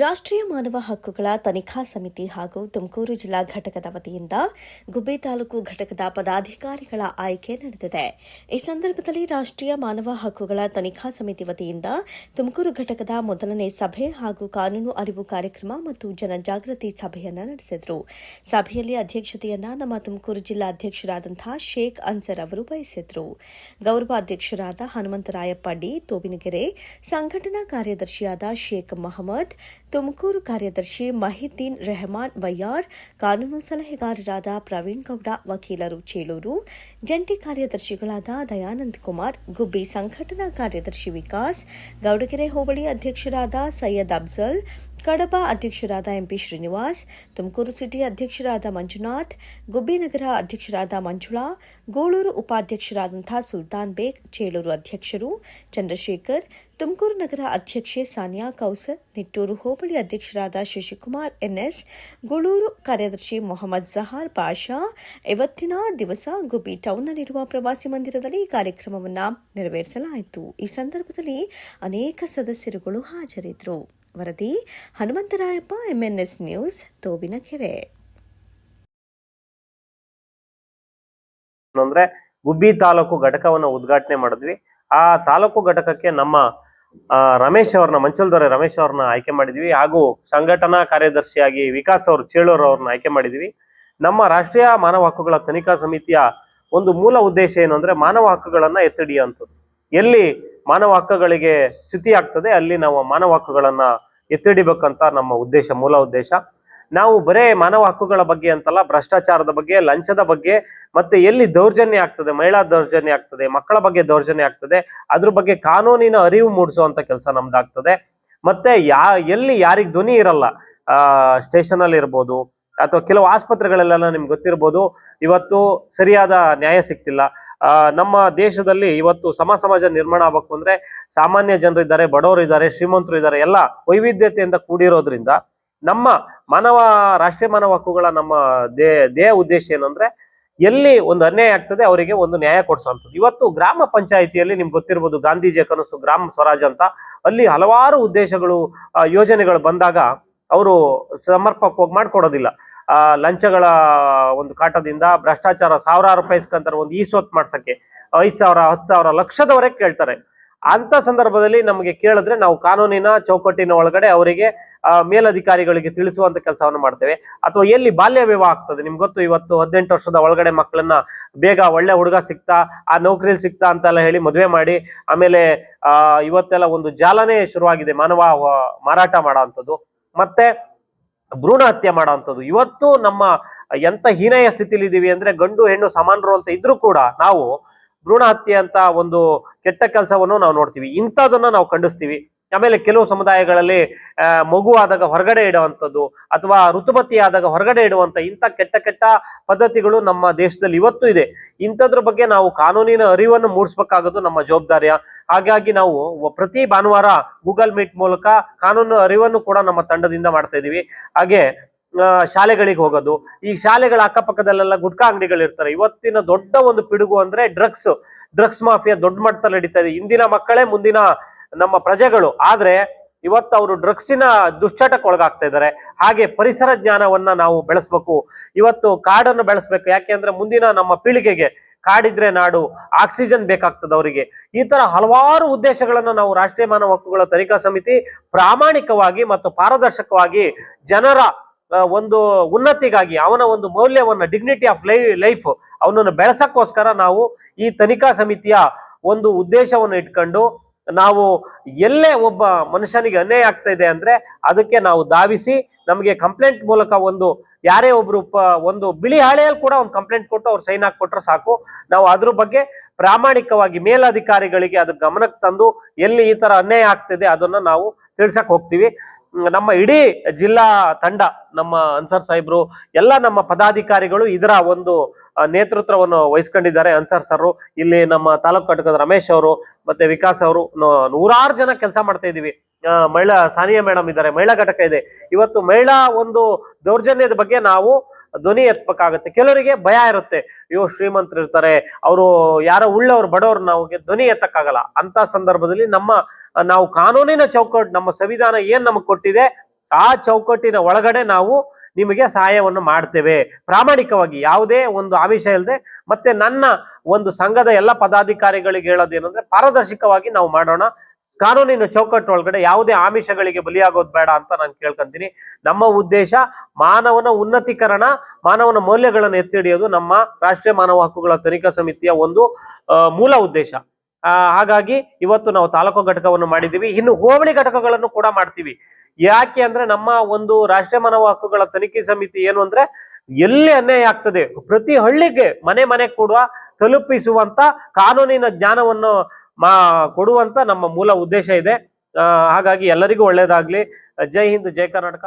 ರಾಷ್ಟ್ರೀಯ ಮಾನವ ಹಕ್ಕುಗಳ ತನಿಖಾ ಸಮಿತಿ ಹಾಗೂ ತುಮಕೂರು ಜಿಲ್ಲಾ ಘಟಕದ ವತಿಯಿಂದ ಗುಬ್ಬಿ ತಾಲೂಕು ಘಟಕದ ಪದಾಧಿಕಾರಿಗಳ ಆಯ್ಕೆ ನಡೆದಿದೆ. ಈ ಸಂದರ್ಭದಲ್ಲಿ ರಾಷ್ಟ್ರೀಯ ಮಾನವ ಹಕ್ಕುಗಳ ತನಿಖಾ ಸಮಿತಿ ವತಿಯಿಂದ ತುಮಕೂರು ಘಟಕದ ಮೊದಲನೇ ಸಭೆ ಹಾಗೂ ಕಾನೂನು ಅರಿವು ಕಾರ್ಯಕ್ರಮ ಮತ್ತು ಜನಜಾಗೃತಿ ಸಭೆಯನ್ನು ನಡೆಸಿದರು. ಸಭೆಯಲ್ಲಿ ಅಧ್ಯಕ್ಷತೆಯನ್ನು ನಮ್ಮ ತುಮಕೂರು ಜಿಲ್ಲಾ ಅಧ್ಯಕ್ಷರಾದಂತಹ ಶೇಖ್ ಅನ್ಸರ್ ಅವರು ವಹಿಸಿದ್ರು. ಗೌರವ ಅಧ್ಯಕ್ಷರಾದ ಹನುಮಂತರಾಯಪ್ಪ ಡಿ, ತೋಬಿನಗೆರೆ, ಸಂಘಟನಾ ಕಾರ್ಯದರ್ಶಿಯಾದ ಶೇಖ್ ಮಹಮ್ಮದ್ ತುಮಕೂರು ಕಾರ್ಯದರ್ಶಿ ಮಹಿದ್ದೀನ್ ರೆಹಮಾನ್ ವಯ್ಯಾರ್ ಕಾನೂನು ಸಲಹೆಗಾರರಾದ ಪ್ರವೀಣ್ ಗೌಡ, ವಕೀಲರು ಚೇಳೂರು, ಜಂಟಿ ಕಾರ್ಯದರ್ಶಿಗಳಾದ ದಯಾನಂದ್ ಕುಮಾರ್, ಗುಬ್ಬಿ ಸಂಘಟನಾ ಕಾರ್ಯದರ್ಶಿ ವಿಕಾಸ್, ಗೌಡಗೆರೆ ಹೋಬಳಿ ಅಧ್ಯಕ್ಷರಾದ ಸೈಯದ್ ಅಫ್ಜಲ್, ಕಡಬ ಅಧ್ಯಕ್ಷರಾದ ಎಂಪಿ ಶ್ರೀನಿವಾಸ್, ತುಮಕೂರು ಸಿಟಿ ಅಧ್ಯಕ್ಷರಾದ ಮಂಜುನಾಥ್, ಗುಬ್ಬಿ ನಗರ ಅಧ್ಯಕ್ಷರಾದ ಮಂಜುಳಾ, ಗೋಳೂರು ಉಪಾಧ್ಯಕ್ಷರಾದಂಥ ಸುಲ್ತಾನ್ ಬೇಗ್, ಚೇಳೂರು ಅಧ್ಯಕ್ಷರು, ಚಂದ್ರಶೇಖರ್ ತುಮಕೂರು ನಗರ ಅಧ್ಯಕ್ಷೆ ಸಾನಿಯಾ ಕೌಸರ್, ನಿಟ್ಟೂರು ಹೋಬಳಿ ಅಧ್ಯಕ್ಷರಾದ ಶಶಿಕುಮಾರ್ ಎನ್ಎಸ್, ಗುಳೂರು ಕಾರ್ಯದರ್ಶಿ ಮೊಹಮ್ಮದ್ ಜಹಾರ್ ಪಾಷಾ, ಇವತ್ತಿನ ದಿವಸ ಗುಬ್ಬಿ ಟೌನ್ನಲ್ಲಿರುವ ಪ್ರವಾಸಿ ಮಂದಿರದಲ್ಲಿ ಕಾರ್ಯಕ್ರಮವನ್ನು ನೆರವೇರಿಸಲಾಯಿತು. ಈ ಸಂದರ್ಭದಲ್ಲಿ ಅನೇಕ ಸದಸ್ಯರುಗಳು ಹಾಜರಿದ್ದರು. ವರದಿ ಹನುಮಂತರಾಯಪ್ಪ, ಎಂಎನ್ಎಸ್ ನ್ಯೂಸ್, ತೋಬಿನಕೆರೆ. ಅಂದ್ರೆ ಗುಬ್ಬಿ ತಾಲೂಕು ಘಟಕವನ್ನು ಉದ್ಘಾಟನೆ ಮಾಡಿದ್ವಿ. ಆ ತಾಲೂಕು ಘಟಕಕ್ಕೆ ನಮ್ಮ ರಮೇಶ್ ಅವ್ರನ್ನ ಮಂಚಲ್ದೊರೆ ರಮೇಶ್ ಅವ್ರನ್ನ ಆಯ್ಕೆ ಮಾಡಿದ್ವಿ. ಹಾಗೂ ಸಂಘಟನಾ ಕಾರ್ಯದರ್ಶಿಯಾಗಿ ವಿಕಾಸ್ ಅವರು, ಚೇಳೂರ್ ಅವ್ರನ್ನ ಆಯ್ಕೆ ಮಾಡಿದ್ವಿ. ನಮ್ಮ ರಾಷ್ಟ್ರೀಯ ಮಾನವ ಹಕ್ಕುಗಳ ತನಿಖಾ ಸಮಿತಿಯ ಒಂದು ಮೂಲ ಉದ್ದೇಶ ಏನು ಅಂದ್ರೆ ಮಾನವ ಹಕ್ಕುಗಳನ್ನ ಎತ್ತಿಡಿಯುವಂಥದ್ದು ಎಲ್ಲಿ ಮಾನವ ಹಕ್ಕುಗಳಿಗೆ ಚ್ಯುತಿ ಆಗ್ತದೆ, ಅಲ್ಲಿ ನಾವು ಮಾನವ ಹಕ್ಕುಗಳನ್ನ ಎತ್ತಿಡಿಬೇಕಂತ ನಮ್ಮ ಉದ್ದೇಶ, ಮೂಲ ಉದ್ದೇಶ. ನಾವು ಬರೇ ಮಾನವ ಹಕ್ಕುಗಳ ಬಗ್ಗೆ ಅಂತಲ್ಲ, ಭ್ರಷ್ಟಾಚಾರದ ಬಗ್ಗೆ, ಲಂಚದ ಬಗ್ಗೆ, ಮತ್ತೆ ಎಲ್ಲಿ ದೌರ್ಜನ್ಯ ಆಗ್ತದೆ, ಮಹಿಳಾ ದೌರ್ಜನ್ಯ ಆಗ್ತದೆ, ಮಕ್ಕಳ ಬಗ್ಗೆ ದೌರ್ಜನ್ಯ ಆಗ್ತದೆ, ಅದ್ರ ಬಗ್ಗೆ ಕಾನೂನಿನ ಅರಿವು ಮೂಡಿಸುವಂತ ಕೆಲಸ ನಮ್ದಾಗ್ತದೆ. ಮತ್ತೆ ಯಾ, ಎಲ್ಲಿ ಯಾರಿಗ್ ಧ್ವನಿ ಇರಲ್ಲ, ಆ ಸ್ಟೇಷನ್ ಅಲ್ಲಿ ಇರ್ಬೋದು, ಅಥವಾ ಕೆಲವು ಆಸ್ಪತ್ರೆಗಳಲ್ಲೆಲ್ಲ ನಿಮ್ಗೆ ಗೊತ್ತಿರ್ಬೋದು, ಇವತ್ತು ಸರಿಯಾದ ನ್ಯಾಯ ಸಿಗ್ತಿಲ್ಲ. ನಮ್ಮ ದೇಶದಲ್ಲಿ ಇವತ್ತು ಸಮ ಸಮಾಜ ನಿರ್ಮಾಣ ಆಗ್ಬೇಕು ಅಂದ್ರೆ ಸಾಮಾನ್ಯ ಜನರಿದ್ದಾರೆ ಬಡವರು ಇದ್ದಾರೆ, ಶ್ರೀಮಂತರು ಇದ್ದಾರೆ, ಎಲ್ಲ ವೈವಿಧ್ಯತೆಯಿಂದ ಕೂಡಿರೋದ್ರಿಂದ ನಮ್ಮ ಮಾನವ, ರಾಷ್ಟ್ರೀಯ ಮಾನವ ಹಕ್ಕುಗಳ ನಮ್ಮ ದೇ ದೇಹ ಉದ್ದೇಶ ಏನಂದ್ರೆ ಎಲ್ಲಿ ಒಂದು ಅನ್ಯಾಯ ಆಗ್ತದೆ ಅವರಿಗೆ ಒಂದು ನ್ಯಾಯ ಕೊಡಿಸುವಂಥದ್ದು ಇವತ್ತು ಗ್ರಾಮ ಪಂಚಾಯಿತಿಯಲ್ಲಿ ನಿಮ್ಗೆ ಗೊತ್ತಿರ್ಬೋದು ಗಾಂಧೀಜಿಯ ಕನಸು, ಗ್ರಾಮ ಸ್ವರಾಜ್ ಅಂತ. ಅಲ್ಲಿ ಹಲವಾರು ಉದ್ದೇಶಗಳು ಯೋಜನೆಗಳು ಬಂದಾಗ ಅವರು ಸಮರ್ಪಕವಾಗಿ ಮಾಡ್ಕೊಡೋದಿಲ್ಲ. ಆ, ಲಂಚಗಳ ಒಂದು ಕಾಟದಿಂದ ಭ್ರಷ್ಟಾಚಾರ ಸಾವಿರಾರು ರೂಪಾಯಿ ಇಸ್ಕೊಂತಾರೆ ಒಂದು ಈ ಸ್ವತ್ತು ಮಾಡ್ಸಕ್ಕೆ. ಐದು ಸಾವಿರ, ಹತ್ತು ಸಾವಿರ ಲಕ್ಷದವರೆಗೆ ಕೇಳ್ತಾರೆ. ಅಂತ ಸಂದರ್ಭದಲ್ಲಿ ನಮಗೆ ಕೇಳಿದ್ರೆ ನಾವು ಕಾನೂನಿನ ಚೌಕಟ್ಟಿನ ಒಳಗಡೆ ಅವರಿಗೆ ಮೇಲಧಿಕಾರಿಗಳಿಗೆ ತಿಳಿಸುವಂತ ಕೆಲಸವನ್ನು ಮಾಡ್ತೇವೆ. ಅಥವಾ ಎಲ್ಲಿ ಬಾಲ್ಯ ವಿವಾಹ ಆಗ್ತದೆ, ನಿಮ್ಗೆ ಗೊತ್ತು, ಇವತ್ತು ಹದಿನೆಂಟು ವರ್ಷದ ಒಳಗಡೆ ಮಕ್ಕಳನ್ನ ಬೇಗ ಒಳ್ಳೆ ಹುಡುಗ ಸಿಗ್ತಾ, ಆ ನೌಕರಿಲಿ ಸಿಗ್ತಾ ಅಂತೆಲ್ಲ ಹೇಳಿ ಮದುವೆ ಮಾಡಿ, ಆಮೇಲೆ ಇವತ್ತೆಲ್ಲ ಒಂದು ಜಾಲನೇ ಶುರುವಾಗಿದೆ, ಮಾನವ ಮಾರಾಟ ಮಾಡುವಂಥದ್ದು. ಮತ್ತೆ ಭ್ರೂಣ ಹತ್ಯೆ ಮಾಡೋವಂಥದ್ದು. ಇವತ್ತು ನಮ್ಮ ಎಂತ ಹೀನಯ ಸ್ಥಿತಿಲಿ ಇದೀವಿ ಅಂದ್ರೆ ಗಂಡು ಹೆಣ್ಣು ಸಮಾನರು ಅಂತ ಇದ್ರೂ ಕೂಡ ನಾವು ಭ್ರೂಣ ಹತ್ಯೆ ಅಂತ ಒಂದು ಕೆಟ್ಟ ಕೆಲಸವನ್ನು ನಾವು ನೋಡ್ತೀವಿ. ಇಂಥದನ್ನ ನಾವು ಖಂಡಿಸ್ತೀವಿ. ಆಮೇಲೆ ಕೆಲವು ಸಮುದಾಯಗಳಲ್ಲಿ ಮಗು ಆದಾಗ ಹೊರಗಡೆ ಇಡುವಂಥದ್ದು ಅಥವಾ ಋತುಮತಿ ಆದಾಗ ಹೊರಗಡೆ ಇಡುವಂತ ಇಂಥ ಕೆಟ್ಟ ಕೆಟ್ಟ ಪದ್ಧತಿಗಳು ನಮ್ಮ ದೇಶದಲ್ಲಿ ಇವತ್ತು ಇದೆ. ಇಂಥದ್ರ ಬಗ್ಗೆ ನಾವು ಕಾನೂನಿನ ಅರಿವನ್ನು ಮೂಡಿಸ್ಬೇಕಾಗೋದು ನಮ್ಮ ಜವಾಬ್ದಾರಿಯ ಹಾಗಾಗಿ ನಾವು ಪ್ರತಿ ಭಾನುವಾರ ಗೂಗಲ್ ಮೀಟ್ ಮೂಲಕ ಕಾನೂನು ಅರಿವನ್ನು ಕೂಡ ನಮ್ಮ ತಂಡದಿಂದ ಮಾಡ್ತಾ ಇದೀವಿ ಹಾಗೆ ಶಾಲೆಗಳಿಗೆ ಹೋಗೋದು. ಈ ಶಾಲೆಗಳ ಅಕ್ಕಪಕ್ಕದಲ್ಲೆಲ್ಲ ಗುಟ್ಕಾ ಅಂಗಡಿಗಳು ಇರ್ತಾರೆ. ಇವತ್ತಿನ ದೊಡ್ಡ ಒಂದು ಪಿಡುಗು ಅಂದ್ರೆ ಡ್ರಗ್ಸ್. ಡ್ರಗ್ಸ್ ಮಾಫಿಯಾ ದೊಡ್ಡ ಮಟ್ಟದಲ್ಲಿ ನಡೀತಾ ಇದೆ. ಇಂದಿನ ಮಕ್ಕಳೇ ಮುಂದಿನ ನಮ್ಮ ಪ್ರಜೆಗಳು. ಆದ್ರೆ ಇವತ್ತು ಅವರು ಡ್ರಗ್ಸಿನ ದುಶ್ಚಟಕ್ಕೆ ಒಳಗಾಗ್ತಾ ಇದ್ದಾರೆ. ಹಾಗೆ ಪರಿಸರ ಜ್ಞಾನವನ್ನ ನಾವು ಬೆಳೆಸ್ಬೇಕು. ಇವತ್ತು ಕಾಡನ್ನು ಬೆಳೆಸ್ಬೇಕು. ಯಾಕೆ ಮುಂದಿನ ನಮ್ಮ ಪೀಳಿಗೆಗೆ ಕಾಡಿದ್ರೆ ನಾಡು, ಆಕ್ಸಿಜನ್ ಬೇಕಾಗ್ತದೆ ಅವರಿಗೆ. ಈ ತರ ಹಲವಾರು ಉದ್ದೇಶಗಳನ್ನು ನಾವು ರಾಷ್ಟ್ರೀಯ ಮಾನವ ಹಕ್ಕುಗಳ ತನಿಖಾ ಸಮಿತಿ ಪ್ರಾಮಾಣಿಕವಾಗಿ ಮತ್ತು ಪಾರದರ್ಶಕವಾಗಿ ಜನರ ಒಂದು ಉನ್ನತಿಗಾಗಿ, ಅವನ ಒಂದು ಮೌಲ್ಯವನ್ನ ಡಿಗ್ನಿಟಿ ಆಫ್ ಲೈ ಲೈಫ್ ಅವನನ್ನು ಬೆಳೆಸಕ್ಕೋಸ್ಕರ ನಾವು ಈ ತನಿಖಾ ಸಮಿತಿಯ ಒಂದು ಉದ್ದೇಶವನ್ನು ಇಟ್ಕೊಂಡು ನಾವು ಎಲ್ಲೇ ಒಬ್ಬ ಮನುಷ್ಯನಿಗೆ ಅನ್ಯಾಯ ಆಗ್ತಾ ಇದೆ ಅಂದ್ರೆ ಅದಕ್ಕೆ ನಾವು ಧಾವಿಸಿ, ನಮಗೆ ಕಂಪ್ಲೇಂಟ್ ಮೂಲಕ ಒಂದು ಯಾರೇ ಒಬ್ರು ಒಂದು ಬಿಳಿ ಹಾಳೆಯಲ್ಲಿ ಕೂಡ ಒಂದು ಕಂಪ್ಲೇಂಟ್ ಕೊಟ್ಟು ಅವ್ರು ಸೈನ್ ಹಾಕೊಟ್ರೆ ಸಾಕು. ನಾವು ಅದ್ರ ಬಗ್ಗೆ ಪ್ರಾಮಾಣಿಕವಾಗಿ ಮೇಲಧಿಕಾರಿಗಳಿಗೆ ಅದ್ರ ಗಮನಕ್ಕೆ ತಂದು ಎಲ್ಲಿ ಈ ತರ ಅನ್ಯಾಯ ಆಗ್ತಿದೆ ಅದನ್ನ ನಾವು ತಿಳ್ಸಕ್ ಹೋಗ್ತೀವಿ. ನಮ್ಮ ಇಡೀ ಜಿಲ್ಲಾ ತಂಡ, ನಮ್ಮ ಅನ್ಸರ್ ಸಾಹೇಬ್ರು, ಎಲ್ಲ ನಮ್ಮ ಪದಾಧಿಕಾರಿಗಳು ಇದರ ಒಂದು ನೇತೃತ್ವವನ್ನು ವಹಿಸ್ಕೊಂಡಿದ್ದಾರೆ ಅನ್ಸರ್ ಸರ್ ಇಲ್ಲಿ ನಮ್ಮ ತಾಲೂಕು ಘಟಕದ ರಮೇಶ್ ಅವರು ಮತ್ತೆ ವಿಕಾಸ್ ಅವರು ನೂರಾರು ಜನ ಕೆಲಸ ಮಾಡ್ತಾ ಇದೀವಿ ಮಹಿಳಾ, ಸಾನಿಯಾ ಮೇಡಮ್ ಇದ್ದಾರೆ, ಮಹಿಳಾ ಘಟಕ ಇದೆ. ಇವತ್ತು ಮಹಿಳಾ ಒಂದು ದೌರ್ಜನ್ಯದ ಬಗ್ಗೆ ನಾವು ಧ್ವನಿ ಆಗುತ್ತೆ ಕೆಲವರಿಗೆ ಭಯ ಇರುತ್ತೆ. ಅಯ್ಯೋ, ಶ್ರೀಮಂತರು ಇರ್ತಾರೆ. ಅವರು ಯಾರೋ ಉಳ್ಳವ್ರು, ಬಡವ್ರು ನಾವು ಧ್ವನಿ ಎತ್ತಕ್ಕಾಗಲ್ಲ. ಅಂತ ಸಂದರ್ಭದಲ್ಲಿ ನಮ್ಮ, ನಾವು ಕಾನೂನಿನ ಚೌಕಟ್ಟು ನಮ್ಮ ಸಂವಿಧಾನ ಏನ್ ನಮಗೆ ಕೊಟ್ಟಿದೆ, ಆ ಚೌಕಟ್ಟಿನ ಒಳಗಡೆ ನಾವು ನಿಮಗೆ ಸಹಾಯವನ್ನು ಮಾಡ್ತೇವೆ. ಪ್ರಾಮಾಣಿಕವಾಗಿ, ಯಾವುದೇ ಒಂದು ಆಮಿಷ ಇಲ್ಲದೆ ಮತ್ತೆ ನನ್ನ ಒಂದು ಸಂಘದ ಎಲ್ಲ ಪದಾಧಿಕಾರಿಗಳಿಗೆ ಹೇಳೋದೇನಂದ್ರೆ, ಪಾರದರ್ಶಕವಾಗಿ ನಾವು ಮಾಡೋಣ. ಕಾನೂನಿನ ಚೌಕಟ್ಟು ಒಳಗಡೆ ಯಾವುದೇ ಆಮಿಷಗಳಿಗೆ ಬಲಿಯಾಗೋದು ಬೇಡ ಅಂತ ನಾನು ಕೇಳ್ಕೊಂತೀನಿ. ನಮ್ಮ ಉದ್ದೇಶ ಮಾನವನ ಉನ್ನತೀಕರಣ, ಮಾನವನ ಮೌಲ್ಯಗಳನ್ನು ಎತ್ತಿಡಿಯೋದು ನಮ್ಮ ರಾಷ್ಟ್ರೀಯ ಮಾನವ ಹಕ್ಕುಗಳ ತನಿಖಾ ಸಮಿತಿಯ ಒಂದು ಮೂಲ ಉದ್ದೇಶ. ಹಾಗಾಗಿ ಇವತ್ತು ನಾವು ತಾಲೂಕು ಘಟಕವನ್ನು ಮಾಡಿದ್ದೀವಿ. ಇನ್ನು ಹೋಬಳಿ ಘಟಕಗಳನ್ನು ಕೂಡ ಮಾಡ್ತೀವಿ. ಯಾಕೆ ಅಂದ್ರೆ ನಮ್ಮ ಒಂದು ರಾಷ್ಟ್ರೀಯ ಮಾನವ ಹಕ್ಕುಗಳ ತನಿಖೆ ಸಮಿತಿ ಏನು ಅಂದ್ರೆ ಎಲ್ಲಿ ಅನ್ಯಾಯ ಆಗ್ತದೆ, ಪ್ರತಿ ಹಳ್ಳಿಗೆ ಮನೆ ಮನೆ ಕೂಡ ತಲುಪಿಸುವಂತ ಕಾನೂನಿನ ಜ್ಞಾನವನ್ನು ಮಾ ಕೊಡುವಂತ ನಮ್ಮ ಮೂಲ ಉದ್ದೇಶ ಇದೆ. ಹಾಗಾಗಿ ಎಲ್ಲರಿಗೂ ಒಳ್ಳೇದಾಗ್ಲಿ. ಜೈ ಹಿಂದ್ ಜೈ ಕರ್ನಾಟಕ.